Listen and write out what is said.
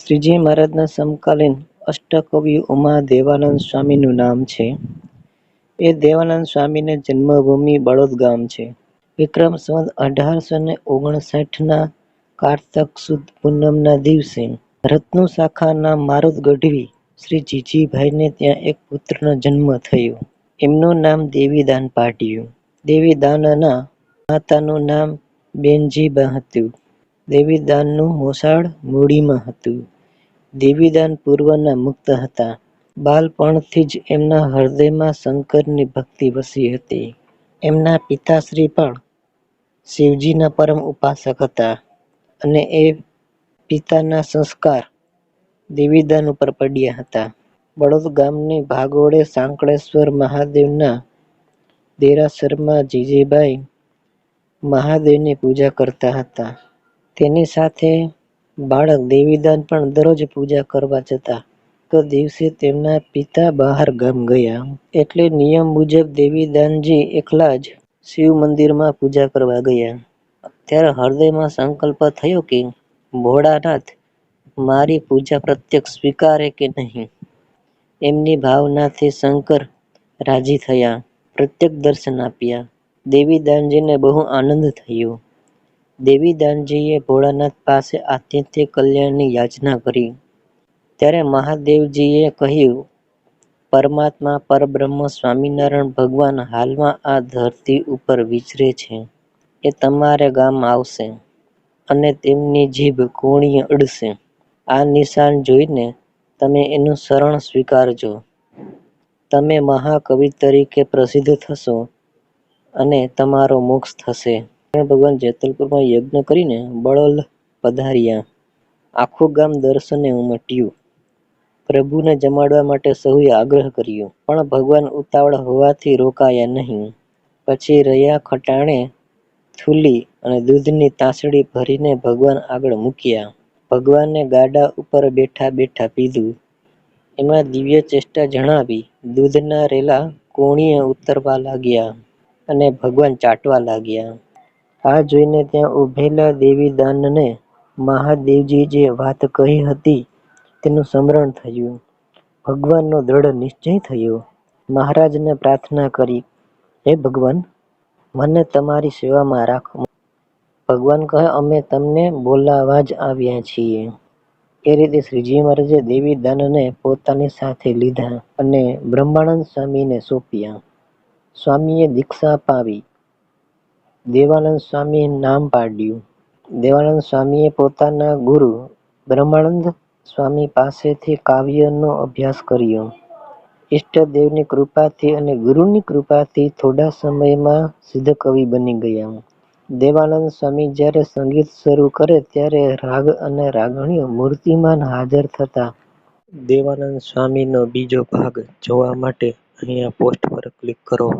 શ્રીજી મહારાજના સમકાલીન અષ્ટકવિઓમાં દેવાનંદ સ્વામીનું નામ છે. એ દેવાનંદ સ્વામીને જન્મભૂમિ બળોદ ગામ છે. વિક્રમ સંવત અઢારસો ને ઓગણસાઠના કારતક સુદ પૂનમના દિવસે રત્નુ શાખાના મારુત ગઢવી શ્રી જીજીભાઈને ત્યાં એક પુત્રનો જન્મ થયો. એમનું નામ દેવીદાન પાટિયું દેવીદાનના માતાનું નામ બેનજીબા હતું. દેવીદાનનું મોસાળ મૂડીમાં હતું. દેવીદાન પૂર્વના મુક્ત હતા. બાલપણથી જ એમના હૃદયમાં શંકરની ભક્તિ વસી હતી. એમના પિતાશ્રી પણ શિવજીના પરમ ઉપાસક હતા અને એ પિતાના સંસ્કાર દેવીદાન ઉપર પડ્યા હતા. બળોદ ગામની ભાગોળે સાંકળેશ્વર મહાદેવના દેરાસરમાં જીજીભાઈ મહાદેવની પૂજા કરતા હતા. તેની સાથે બાળક દેવીદાન પણ દરરોજ પૂજા કરવા જતા. તો દિવસે તેમના પિતા બહાર ગામ ગયા એટલે નિયમ મુજબ દેવીદાનજી એકલા જ શિવ મંદિરમાં પૂજા કરવા ગયા. ત્યારે હૃદયમાં સંકલ્પ થયો કે ભોળાનાથ મારી પૂજા પ્રત્યક્ષ સ્વીકારે કે નહીં? એમની ભાવનાથી શંકર રાજી થયા. પ્રત્યક્ષ દર્શન આપ્યા. દેવીદાનજીને બહુ આનંદ થયો. દેવીદાનજીએ ભોળાનાથ પાસે આતિથ્ય કલ્યાણની યાચના કરી. ત્યારે મહાદેવજીએ કહ્યું, પરમાત્મા પરબ્રહ્મ સ્વામિનારાયણ ભગવાન હાલમાં આ ધરતી ઉપર વિચરે છે. એ તમારે ગામ આવશે અને તેમની જીભ કોણીએ અડશે. આ નિશાન જોઈને તમે એનું શરણ સ્વીકારજો. તમે મહાકવિ તરીકે પ્રસિદ્ધ થશો અને તમારો મોક્ષ થશે. ભગવાન જેતલપુરમાં યજ્ઞ કરીને બળલ પધાર્યા. આખું ગામ દર્શને ઉમટ્યું. પ્રભુને જમાડવા માટે સહુએ આગ્રહ કર્યો. પણ ભગવાન ઉતાવળ હોવાથી રોકાયા નહીં. પછી રહ્યા ખટાણે થૂલી અને દૂધની તાસડી ભરીને ભગવાન આગળ મૂક્યા. ભગવાને ગાડા ઉપર બેઠા બેઠા પીધું. એમાં દિવ્ય ચેષ્ટા જણાવી દૂધના રેલા કોણીએ ઉતરવા લાગ્યા અને ભગવાન ચાટવા લાગ્યા. આ જોઈને ત્યાં ઊભેલા દેવીદાનને મહાદેવજી જે વાત કહી હતી, તેનું સ્મરણ થયું. ભગવાનનો દ્રઢ નિશ્ચય થયો. મહારાજને પ્રાર્થના કરી, હે ભગવાન! મને તમારી સેવામાં રાખો. ભગવાન કહે, અમે તમને બોલાવા જ આવ્યા છીએ. એ રીતે શ્રીજી મહારાજે દેવીદાનને પોતાની સાથે લીધા અને બ્રહ્માનંદ સ્વામીને સોંપ્યા. સ્વામીએ દીક્ષા અપાવી. દેવાનંદ સ્વામીએ નામ પાડ્યું. દેવાનંદ સ્વામીએ પોતાના ગુરુ બ્રહ્માનંદ સ્વામી પાસેથી કાવ્યનો અભ્યાસ કર્યો. ઈષ્ટદેવની કૃપાથી અને ગુરુની કૃપાથી થોડા સમયમાં સિદ્ધ કવિ બની ગયા. દેવાનંદ સ્વામી જ્યારે સંગીત શરૂ કરે ત્યારે રાગ અને રાગણીઓ મૂર્તિમાન હાજર થતા. દેવાનંદ સ્વામીનો બીજો ભાગ જોવા માટે અહીંયા પોસ્ટ પર ક્લિક કરો.